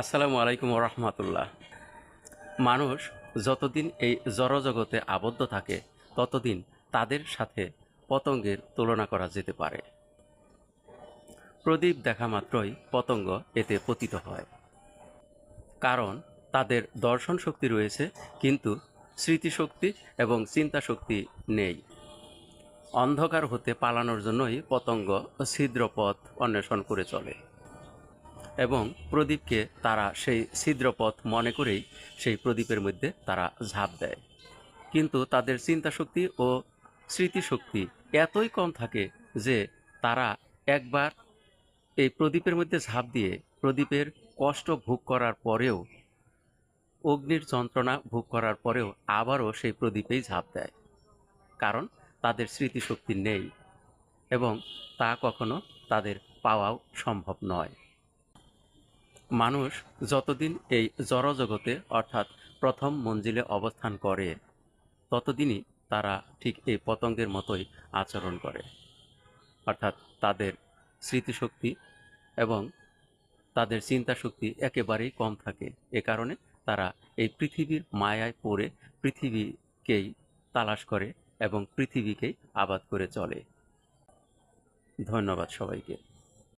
আসসালামু আলাইকুম রহমতুল্লাহ মানুষ যতদিন এই জড়জগতে আবদ্ধ থাকে, ততদিন তাদের সাথে পতঙ্গের তুলনা করা যেতে পারে। প্রদীপ দেখা মাত্রই পতঙ্গ এতে পতিত হয়। কারণ তাদের দর্শন শক্তি রয়েছে, কিন্তু স্মৃতিশক্তি এবং চিন্তা শক্তি নেই। অন্ধকার হতে পালানোর জন্যই পতঙ্গ ছিদ্রপথ অন্বেষণ করে চলে। এবং প্রদীপকে তারা সেই ছিদ্রপথ মনে করেই সেই প্রদীপের মধ্যে তারা ঝাঁপ দেয়। কিন্তু তাদের চিন্তা শক্তি ও স্মৃতিশক্তি এতই কম থাকে যে তারা একবার এই প্রদীপের মধ্যে ঝাঁপ দিয়ে প্রদীপের কষ্ট ভোগ করার পরেও, অগ্নির যন্ত্রণা ভোগ করার পরেও আবারও সেই প্রদীপেই ঝাঁপ দেয়। কারণ তাদের স্মৃতিশক্তি নেই এবং তা কখনো তাদের পাওয়াও সম্ভব নয়। মানুষ যতদিন এই জড়জগতে, অর্থাৎ প্রথম মঞ্জিলে অবস্থান করে, ততদিনই তারা ঠিক এই পতঙ্গের মতোই আচরণ করে। অর্থাৎ তাদের স্মৃতিশক্তি এবং তাদের চিন্তা শক্তি একেবারেই কম থাকে। এ কারণে তারা এই পৃথিবীর মায়ায় পড়ে, পৃথিবীকেই তালাশ করে এবং পৃথিবীকেই আবাদ করে চলে। ধন্যবাদ সবাইকে।